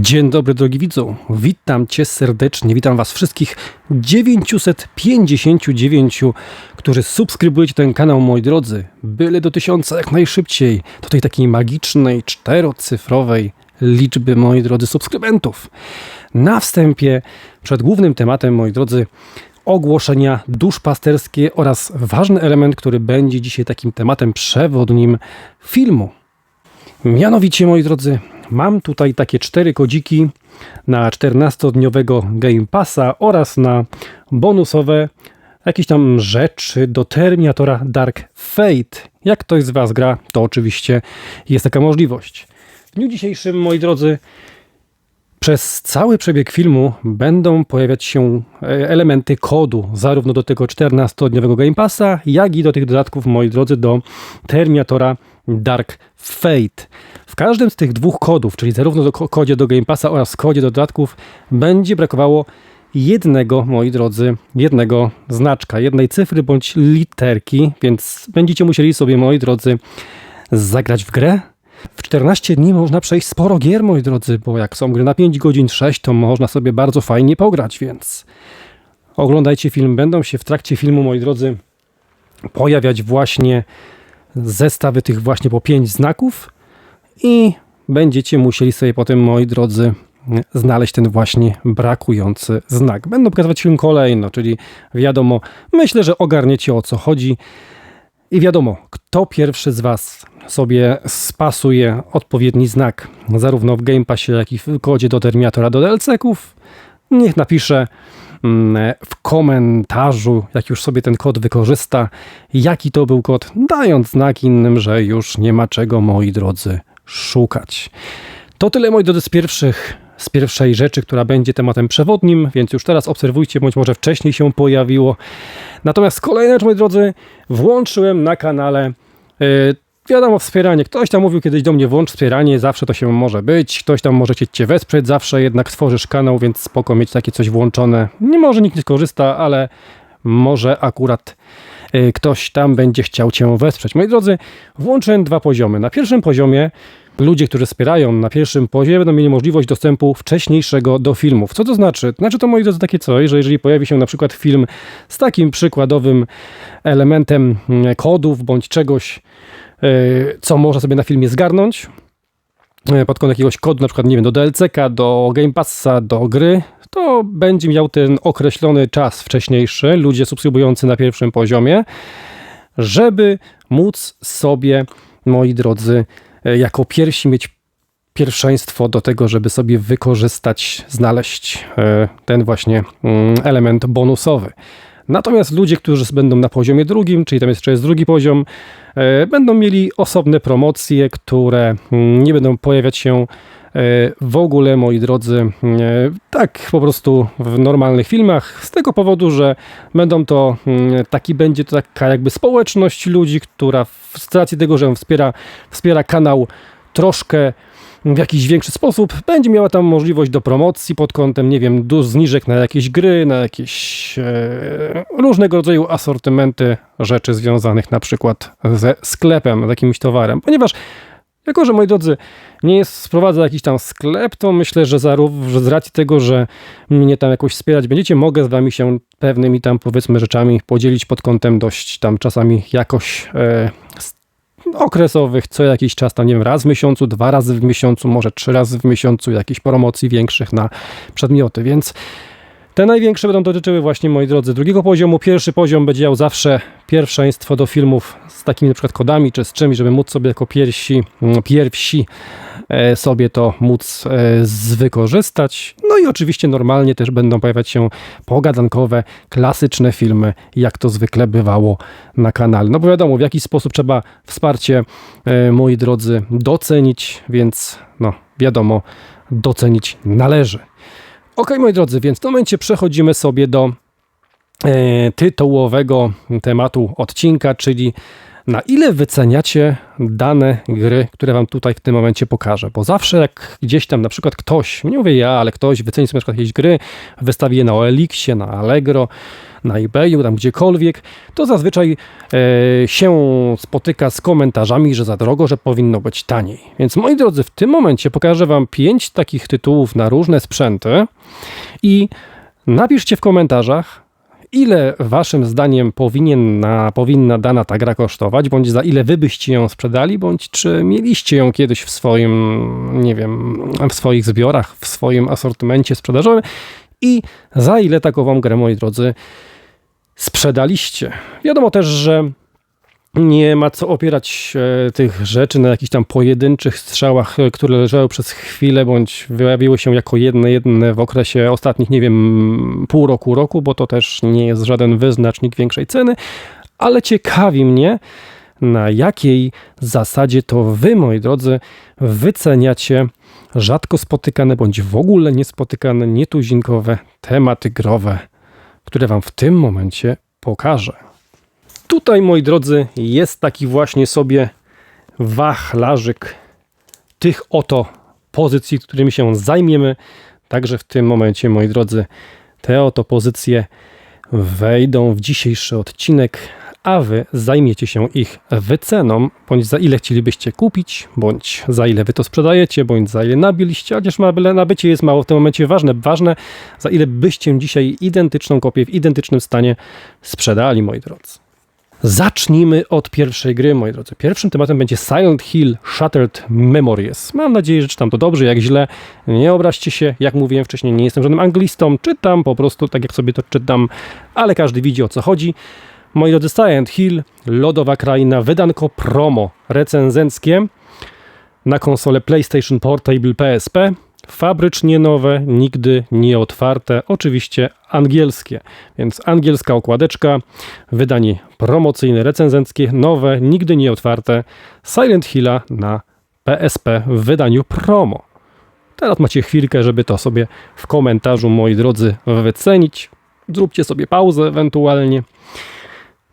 Dzień dobry drogi widzu, witam Cię serdecznie, witam Was wszystkich 959, którzy subskrybujecie ten kanał, moi drodzy, byle do tysiąca jak najszybciej, do tej takiej magicznej, czterocyfrowej liczby, moi drodzy, subskrybentów. Na wstępie, przed głównym tematem, moi drodzy, ogłoszenia duszpasterskie oraz ważny element, który będzie dzisiaj takim tematem przewodnim filmu. Mianowicie, moi drodzy, mam tutaj takie cztery kodziki na 14-dniowego Game Passa oraz na bonusowe jakieś tam rzeczy do Terminatora Dark Fate. Jak ktoś z Was gra, to oczywiście jest taka możliwość. W dniu dzisiejszym, moi drodzy, przez cały przebieg filmu będą pojawiać się e, elementy kodu, zarówno do tego 14-dniowego Game Passa, jak i do tych dodatków, moi drodzy, do Terminatora Dark Fate. W każdym z tych dwóch kodów, czyli zarówno do kodzie do Game Passa oraz kodzie do dodatków, będzie brakowało jednego, moi drodzy, jednego znaczka, jednej cyfry bądź literki, więc będziecie musieli sobie, moi drodzy, zagrać w grę. W 14 dni można przejść sporo gier, moi drodzy, bo jak są gry na 5 godzin, 6, to można sobie bardzo fajnie pograć, więc oglądajcie film. Będą się w trakcie filmu, moi drodzy, pojawiać właśnie zestawy tych właśnie po 5 znaków i będziecie musieli sobie potem, moi drodzy, znaleźć ten właśnie brakujący znak. Będą pokazywać film kolejno, czyli wiadomo, myślę, że ogarniecie o co chodzi. I wiadomo, kto pierwszy z Was sobie spasuje odpowiedni znak, zarówno w Game Passie, jak i w kodzie do Terminatora do DLC-ków, niech napisze w komentarzu, jak już sobie ten kod wykorzysta, jaki to był kod, dając znak innym, że już nie ma czego, moi drodzy, szukać. To tyle, moi drodzy, z pierwszych z pierwszej rzeczy, która będzie tematem przewodnim, więc już teraz obserwujcie, bądź może wcześniej się pojawiło. Natomiast kolejna rzecz, moi drodzy, włączyłem na kanale yy, wiadomo, wspieranie. Ktoś tam mówił kiedyś do mnie, włącz wspieranie, zawsze to się może być. Ktoś tam może cię wesprzeć, zawsze jednak stworzysz kanał, więc spoko mieć takie coś włączone. Nie może nikt nie skorzysta, ale może akurat y, ktoś tam będzie chciał cię wesprzeć. Moi drodzy, włączyłem dwa poziomy. Na pierwszym poziomie ludzie, którzy wspierają na pierwszym poziomie, będą mieli możliwość dostępu wcześniejszego do filmów. Co to znaczy? Znaczy to, moi drodzy, takie coś, że jeżeli pojawi się na przykład film z takim przykładowym elementem mm, kodów bądź czegoś, co można sobie na filmie zgarnąć, y, pod kątem jakiegoś kodu, na przykład, nie wiem, do DLC-ka, do Game Passa, do gry, to będzie miał ten określony czas wcześniejszy, ludzie subskrybujący na pierwszym poziomie, żeby móc sobie, moi drodzy, E, jako pierwsi mieć pierwszeństwo do tego, żeby sobie wykorzystać, znaleźć ten właśnie mm, element bonusowy. Natomiast ludzie, którzy będą na poziomie drugim, czyli tam jeszcze jest drugi poziom, e, będą mieli osobne promocje, które mm, nie będą pojawiać się w ogóle, moi drodzy, tak po prostu w normalnych filmach, z tego powodu, że będą to, mm, taki będzie to taka jakby społeczność ludzi, która z racji tego, że wspiera, wspiera kanał troszkę w jakiś większy sposób, będzie miała tam możliwość do promocji pod kątem, nie wiem, do zniżek na jakieś gry, na jakieś e, różnego rodzaju asortymenty rzeczy związanych na przykład ze sklepem, z jakimś towarem, ponieważ jako, że moi drodzy, nie jest sprowadza jakiś tam sklep, to myślę, że, że z racji tego, że mnie tam jakoś wspierać będziecie, mogę z wami się pewnymi tam powiedzmy rzeczami podzielić pod kątem dość tam czasami jakoś e, okresowych, co jakiś czas, tam nie wiem, raz w miesiącu, dwa razy w miesiącu, może trzy razy w miesiącu, jakichś promocji większych na przedmioty, więc te największe będą dotyczyły właśnie, moi drodzy, drugiego poziomu. Pierwszy poziom będzie miał zawsze pierwszeństwo do filmów z takimi na przykład kodami czy z czymś, żeby móc sobie jako pierwsi, mm, pierwsi e, sobie to móc e, wykorzystać. No i oczywiście normalnie też będą pojawiać się pogadankowe, klasyczne filmy, jak to zwykle bywało na kanale. No bo wiadomo, w jaki sposób trzeba wsparcie, e, moi drodzy, docenić, więc no wiadomo, docenić należy. Ok, moi drodzy, więc w tym momencie przechodzimy sobie do e, tytułowego tematu odcinka, czyli na ile wyceniacie dane gry, które wam tutaj w tym momencie pokażę. Bo zawsze jak gdzieś tam na przykład ktoś, nie mówię ja, ale ktoś wyceni sobie na przykład jakieś gry, wystawi je na OLX-ie, na Allegro, na eBayu, tam gdziekolwiek, to zazwyczaj e, się spotyka z komentarzami, że za drogo, że powinno być taniej. Więc moi drodzy, w tym momencie pokażę Wam pięć takich tytułów na różne sprzęty i napiszcie w komentarzach, ile waszym zdaniem powinna, dana ta gra kosztować, bądź za ile wy byście ją sprzedali, bądź czy mieliście ją kiedyś w swoim, nie wiem, w swoich zbiorach, w swoim asortymencie sprzedażowym i za ile takową grę, moi drodzy, sprzedaliście. Wiadomo też, że nie ma co opierać e, tych rzeczy na jakichś tam pojedynczych strzałach, e, które leżały przez chwilę, bądź wyjawiły się jako jedne, jedne w okresie ostatnich, nie wiem, pół roku, roku, bo to też nie jest żaden wyznacznik większej ceny, ale ciekawi mnie, na jakiej zasadzie to wy, moi drodzy, wyceniacie rzadko spotykane, bądź w ogóle niespotykane, nietuzinkowe tematy growe, które wam w tym momencie pokażę. Tutaj, moi drodzy, jest taki właśnie sobie wachlarzyk tych oto pozycji, którymi się zajmiemy. Także w tym momencie, moi drodzy, te oto pozycje wejdą w dzisiejszy odcinek, a wy zajmiecie się ich wyceną, bądź za ile chcielibyście kupić, bądź za ile wy to sprzedajecie, bądź za ile nabiliście, chociaż nabycie jest mało w tym momencie ważne. Ważne, za ile byście dzisiaj identyczną kopię w identycznym stanie sprzedali, moi drodzy. Zacznijmy od pierwszej gry, moi drodzy. Pierwszym tematem będzie Silent Hill Shattered Memories. Mam nadzieję, że czytam to dobrze, jak źle. Nie obraźcie się, jak mówiłem wcześniej, nie jestem żadnym anglistą, czytam po prostu tak, jak sobie to czytam, ale każdy widzi o co chodzi. Moi drodzy, Silent Hill, Lodowa Kraina, wydanko promo recenzenckie na konsolę PlayStation Portable PSP. Fabrycznie nowe, nigdy nie otwarte, oczywiście angielskie, więc angielska okładeczka, wydanie promocyjne, recenzenckie, nowe, nigdy nie otwarte, Silent Hilla na PSP w wydaniu promo. Teraz macie chwilkę, żeby to sobie w komentarzu, moi drodzy, wycenić. Zróbcie sobie pauzę ewentualnie.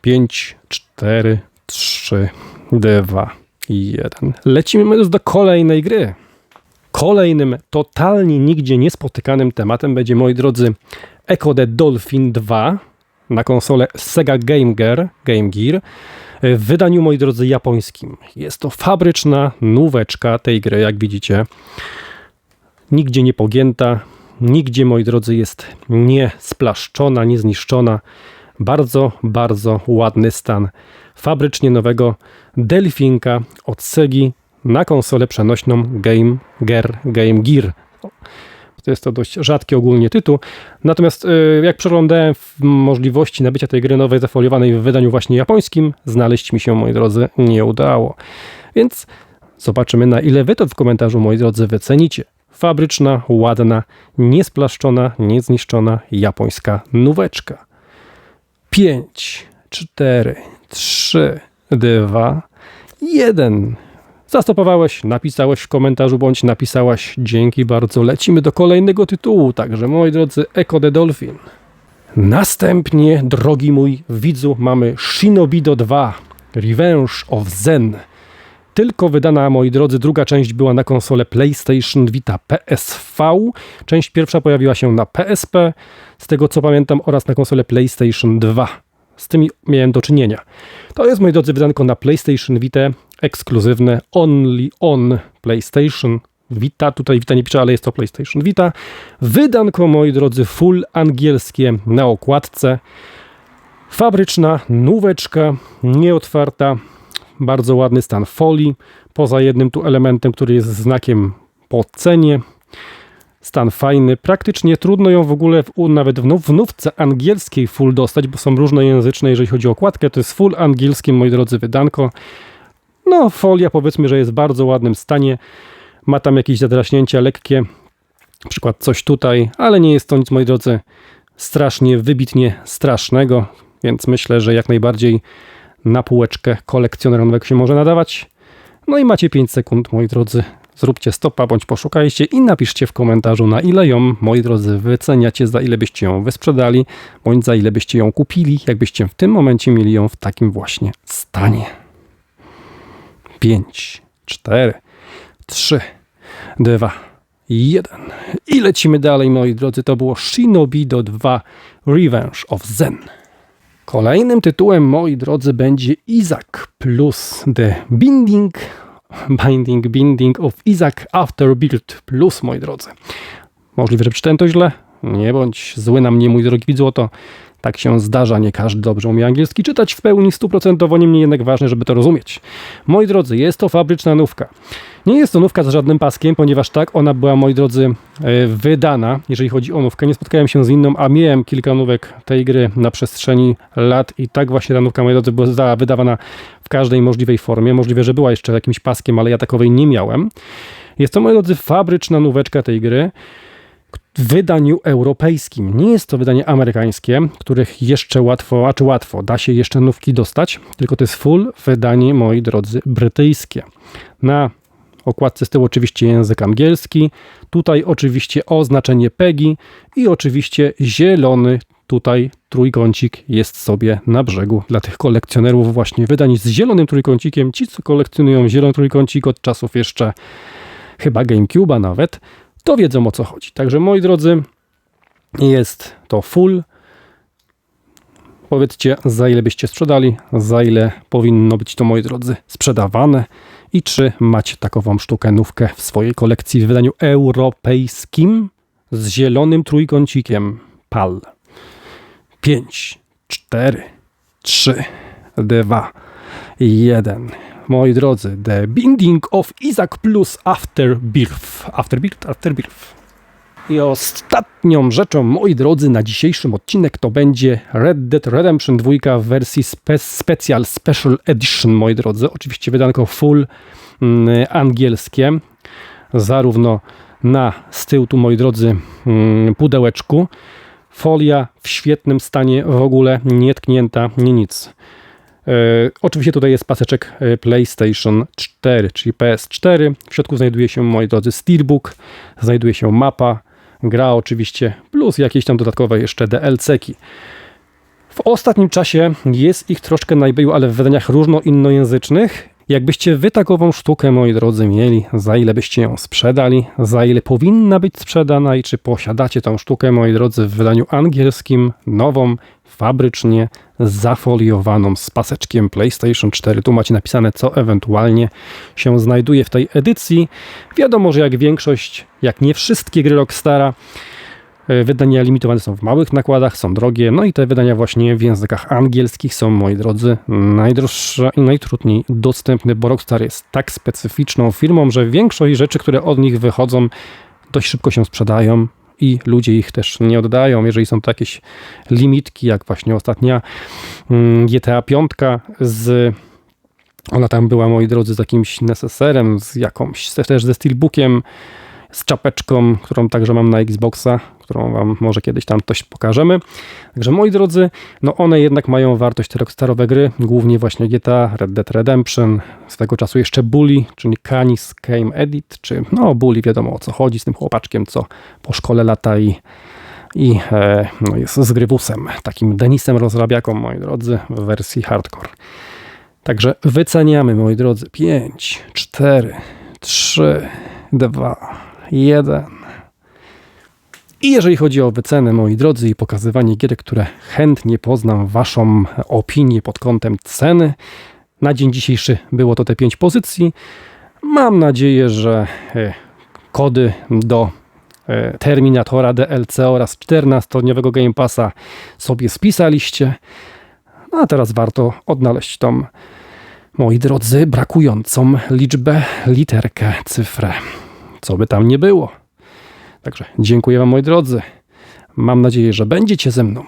5, 4, 3, 2, 1. Lecimy do kolejnej gry. Kolejnym totalnie nigdzie niespotykanym tematem będzie, moi drodzy, Echo the Dolphin 2 na konsolę Sega Game Gear, Game Gear w wydaniu, moi drodzy, japońskim. Jest to fabryczna nóweczka tej gry, jak widzicie. Nigdzie nie pogięta, nigdzie, moi drodzy, jest nie splaszczona, nie zniszczona. Bardzo, bardzo ładny stan fabrycznie nowego Delfinka od Segi na konsolę przenośną Game Gear. Game Gear. To jest to dość rzadki ogólnie tytuł. Natomiast y, jak przeglądałem możliwości nabycia tej gry nowej zafoliowanej w wydaniu właśnie japońskim, znaleźć mi się, moi drodzy, nie udało. Więc zobaczymy na ile wy to w komentarzu, moi drodzy, wycenicie. Fabryczna, ładna, niesplaszczona, niezniszczona japońska nóweczka. 5, 4, 3, 2, 1. Zastopowałeś, napisałeś w komentarzu bądź napisałaś dzięki bardzo. Lecimy do kolejnego tytułu, także moi drodzy Echo the Dolphin. Następnie, drogi mój widzu, mamy Shinobido 2 Revenge of Zen. Tylko wydana, moi drodzy, druga część była na konsolę PlayStation Vita PSV. Część pierwsza pojawiła się na PSP, z tego co pamiętam, oraz na konsolę PlayStation 2 z tymi miałem do czynienia. To jest, moi drodzy, wydanko na PlayStation Vita, ekskluzywne, only on PlayStation Vita. Tutaj Vita nie pisze, ale jest to PlayStation Vita. Wydanko, moi drodzy, full angielskie na okładce. Fabryczna, nóweczka, nieotwarta, bardzo ładny stan folii. Poza jednym tu elementem, który jest znakiem po cenie. Stan fajny, praktycznie trudno ją w ogóle w, nawet w, w nówce angielskiej full dostać, bo są różnojęzyczne, jeżeli chodzi o okładkę. To jest full angielskie, moi drodzy, wydanko. No, folia powiedzmy, że jest w bardzo ładnym stanie. Ma tam jakieś zadraśnięcia lekkie, na przykład coś tutaj, ale nie jest to nic, moi drodzy, strasznie, wybitnie strasznego, więc myślę, że jak najbardziej na półeczkę kolekcjonerowego się może nadawać. No i macie 5 sekund, moi drodzy, zróbcie stopa bądź poszukajcie i napiszcie w komentarzu na ile ją, moi drodzy, wyceniacie, za ile byście ją wysprzedali, bądź za ile byście ją kupili, jakbyście w tym momencie mieli ją w takim właśnie stanie. 5, 4, 3, 2, 1. I lecimy dalej, moi drodzy. To było Shinobi do 2 Revenge of Zen. Kolejnym tytułem, moi drodzy, będzie Isaac plus The Binding, Binding, Binding of Isaac After Build plus, moi drodzy. Możliwe, że przeczytałem to źle. Nie bądź zły na mnie, mój drogi widzoto. Tak się zdarza, nie każdy dobrze umie angielski czytać w pełni stuprocentowo, niemniej jednak ważne, żeby to rozumieć. Moi drodzy, jest to fabryczna nówka. Nie jest to nówka z żadnym paskiem, ponieważ tak ona była, moi drodzy, e, wydana, jeżeli chodzi o nówkę. Nie spotkałem się z inną, a miałem kilka nówek tej gry na przestrzeni lat i tak właśnie ta nówka, moi drodzy, była wydawana w każdej możliwej formie. Możliwe, że była jeszcze jakimś paskiem, ale ja takowej nie miałem. Jest to, moi drodzy, fabryczna nóweczka tej gry w wydaniu europejskim. Nie jest to wydanie amerykańskie, których jeszcze łatwo, a czy łatwo, da się jeszcze nówki dostać, tylko to jest full wydanie, moi drodzy, brytyjskie. Na okładce z tyłu oczywiście język angielski, tutaj oczywiście oznaczenie PEGI i oczywiście zielony tutaj trójkącik jest sobie na brzegu dla tych kolekcjonerów właśnie wydań z zielonym trójkącikiem. Ci, co kolekcjonują zielony trójkącik od czasów jeszcze chyba GameCube'a nawet, to wiedzą o co chodzi. Także moi drodzy, jest to full. Powiedzcie, za ile byście sprzedali, za ile powinno być to, moi drodzy, sprzedawane i czy macie takową sztukę nówkę w swojej kolekcji w wydaniu europejskim z zielonym trójkącikiem PAL. 5, 4, 3, 2, 1 moi drodzy, The Binding of Isaac Plus After Birth. After Birth, After Birth. I ostatnią rzeczą, moi drodzy, na dzisiejszym odcinek to będzie Red Dead Redemption 2 w wersji spe Special Special Edition, moi drodzy. Oczywiście wydanko full mm, angielskie, zarówno na z tyłu tu, moi drodzy, mm, pudełeczku. Folia w świetnym stanie, w ogóle nietknięta, nie nic. E, oczywiście tutaj jest paseczek e, PlayStation 4, czyli PS4. W środku znajduje się, moi drodzy, Steelbook, znajduje się mapa, gra oczywiście, plus jakieś tam dodatkowe jeszcze DLC-ki. W ostatnim czasie jest ich troszkę najbył, ale w wydaniach różno-innojęzycznych Jakbyście wy takową sztukę, moi drodzy, mieli, za ile byście ją sprzedali, za ile powinna być sprzedana i czy posiadacie tą sztukę, moi drodzy, w wydaniu angielskim, nową, fabrycznie zafoliowaną z paseczkiem PlayStation 4. Tu macie napisane, co ewentualnie się znajduje w tej edycji. Wiadomo, że jak większość, jak nie wszystkie gry Rockstara, E, wydania limitowane są w małych nakładach, są drogie, no i te wydania właśnie w językach angielskich są, moi drodzy, najdroższe i najtrudniej dostępne, bo Rockstar jest tak specyficzną firmą, że większość rzeczy, które od nich wychodzą, dość szybko się sprzedają i ludzie ich też nie oddają, jeżeli są to jakieś limitki, jak właśnie ostatnia mm, GTA 5 z ona tam była, moi drodzy, z jakimś neseserem, z jakąś, też ze steelbookiem, z czapeczką, którą także mam na Xboxa, którą wam może kiedyś tam coś pokażemy. Także moi drodzy, no one jednak mają wartość rockstarowe gry, głównie właśnie GTA, Red Dead Redemption, z tego czasu jeszcze Bully, czyli Canis Game Edit, czy no Bully wiadomo o co chodzi z tym chłopaczkiem, co po szkole lata i i e, no jest z grywusem, takim Denisem rozrabiaką, moi drodzy, w wersji hardcore. Także wyceniamy, moi drodzy, 5, 4, 3, 2, 1. I jeżeli chodzi o wycenę, moi drodzy, i pokazywanie gier, które chętnie poznam Waszą opinię pod kątem ceny, na dzień dzisiejszy było to te 5 pozycji. Mam nadzieję, że e, kody do e, Terminatora DLC oraz 14-dniowego Game Passa sobie spisaliście. No a teraz warto odnaleźć tą, moi drodzy, brakującą liczbę, literkę, cyfrę co by tam nie było. Także dziękuję Wam, moi drodzy. Mam nadzieję, że będziecie ze mną.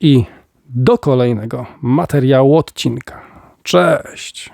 I do kolejnego materiału odcinka. Cześć!